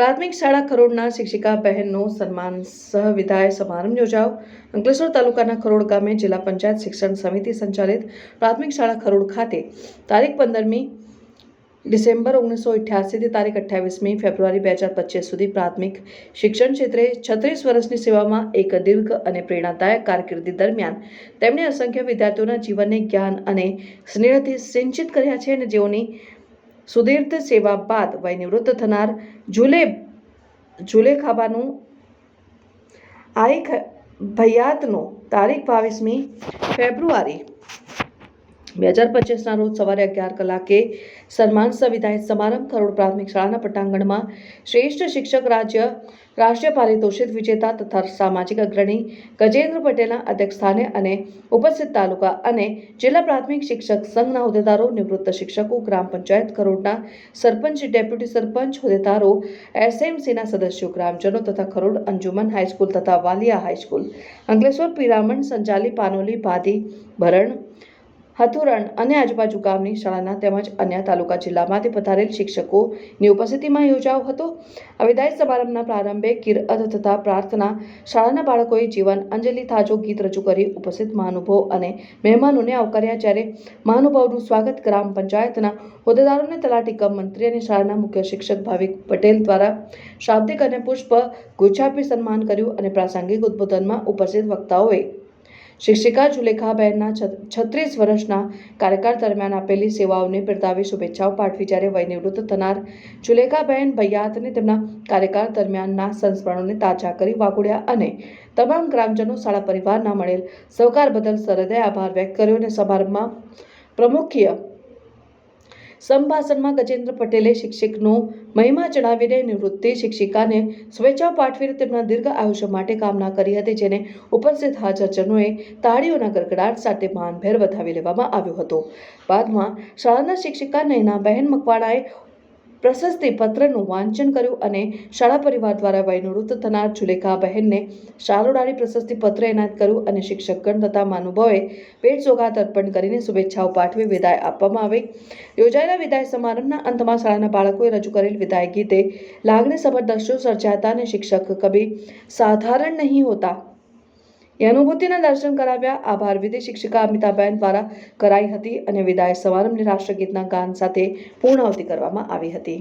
પ્રાથમિક શાળા ખરોડના શિક્ષિકા બહેનનો સન્માન સહ વિદાય સમારંભ યોજાયો. અંકલેશ્વર તાલુકાના ખરોડ ગામે જિલ્લા પંચાયત શિક્ષણ સમિતિ સંચાલિત પ્રાથમિક શાળા ખરોડ ખાતે તારીખ પંદરમી ડિસેમ્બર ઓગણીસો અઠ્યાસીથી તારીખ અઠ્યાવીસમી ફેબ્રુઆરી બે હજાર પચીસ સુધી પ્રાથમિક શિક્ષણ ક્ષેત્રે છત્રીસ વર્ષની સેવામાં એક દીર્ઘ અને પ્રેરણાદાયક કારકિર્દી દરમિયાન તેમણે અસંખ્ય વિદ્યાર્થીઓના જીવનને જ્ઞાન અને સ્નેહથી સિંચિત કર્યા છે અને જેઓની સુદીર્ઘ સેવા બાદ વય નિવૃત્ત થનાર જુલે જુલેખાબાનું આઈ ભૈયાતનો તારીખ બાવીસમી ફેબ્રુઆરી બે હજાર પચીસના રોજ સવારે અગિયાર કલાકે સન્માન સવિદાય સમારંભ કરોડ પ્રાથમિક શાળાના પટાંગણમાં શ્રેષ્ઠ શિક્ષક રાજ્ય રાષ્ટ્રીય પારિતોષિક વિજેતા તથા સામાજિક અગ્રણી ગજેન્દ્ર પટેલના અધ્યક્ષસ્થાને અને ઉપસ્થિત તાલુકા અને જિલ્લા પ્રાથમિક શિક્ષક સંઘના હોદ્દેદારો, નિવૃત્ત શિક્ષકો, ગ્રામ પંચાયત કરોડના સરપંચ, ડેપ્યુટી સરપંચ, હોદ્દેદારો, એસએમસીના સદસ્યો, ગ્રામજનો તથા ખરોડ અંજુમન હાઈસ્કૂલ તથા વાલિયા હાઈસ્કૂલ, અંકલેશ્વર પિરામણ સંચાલી પાનોલી, ભાદી ભરણ હથુરણ અને આજુબાજુ ગામની શાળાના તેમજ અન્ય તાલુકા જિલ્લામાંથી પધારેલ શિક્ષકોની ઉપસ્થિતિમાં યોજાયો હતો. આ વિદાય સમારંભના પ્રારંભે કિરઅત તથા પ્રાર્થના શાળાના બાળકોએ જીવન અંજલિ થાજો ગીત રજૂ કરી ઉપસ્થિત મહાનુભાવ અને મહેમાનોને આવકાર્યા. જ્યારે મહાનુભાવનું સ્વાગત ગ્રામ પંચાયતના હોદ્દેદારોને તલાટી કમ મંત્રી અને શાળાના મુખ્ય શિક્ષક ભાવિક પટેલ દ્વારા શાબ્દિક અને પુષ્પ ગુચ્છાપી સન્માન કર્યું અને પ્રાસંગિક ઉદ્બોધનમાં ઉપસ્થિત વક્તાઓએ શિક્ષિકા જુલેખાબહેનના છત્રીસ વર્ષના કાર્યકાળ દરમિયાન આપેલી સેવાઓને બિરદાવી શુભેચ્છાઓ પાઠવી જ્યારે વય થનાર જુલેખાબહેન ભૈયાતને તેમના કાર્યકાળ દરમિયાનના સંસ્મરણોને તાજા કરી વાગોડ્યા અને તમામ ગ્રામજનો, શાળા પરિવારના મળેલ સહકાર બદલ સરહદે આભાર વ્યક્ત કર્યો અને સમારંભમાં પ્રમુખીય સંભાષણમાં ગજેન્દ્ર પટેલે શિક્ષકનો મહિમા જણાવીને નિવૃત્તિ શિક્ષિકાને સ્વેચ્છા પાઠવીને તેમના દીર્ઘ આયુષ્ય માટે કામના કરી હતી, જેને ઉપસ્થિત હાજરજનોએ તાળીઓના ગરગડાટ સાથે માનભેર વધાવી લેવામાં આવ્યો હતો. બાદમાં શાળાના શિક્ષિકા નયનાબહેન મકવાણાએ પ્રશસ્તિ પત્રનું વાંચન કર્યું અને શાળા પરિવાર દ્વારા વયનિવૃત્ત થનાર જુલેખા બહેનને શારોડાળી પ્રશસ્તિ પત્ર એનાયત કર્યું અને શિક્ષકગણ તથા મહાનુભાવોએ ભેટ સોગાત અર્પણ કરીને શુભેચ્છાઓ પાઠવી વિદાય આપવામાં આવી. યોજાયેલા વિદાય સમારંભના અંતમાં શાળાના બાળકોએ રજૂ કરેલ વિદાય ગીતે લાગણીસભર દ્રશ્યો સર્જાતા અને શિક્ષક કભી સાધારણ નહીં હોતા એ અનુભૂતિના દર્શન કરાવ્યા. આભાર. ભારવિધિ શિક્ષિકા અમિતાબેન દ્વારા કરાઈ હતી અને વિદાય સમારંભની રાષ્ટ્રગીતના ગાન સાથે પૂર્ણાવતી કરવામાં આવી હતી.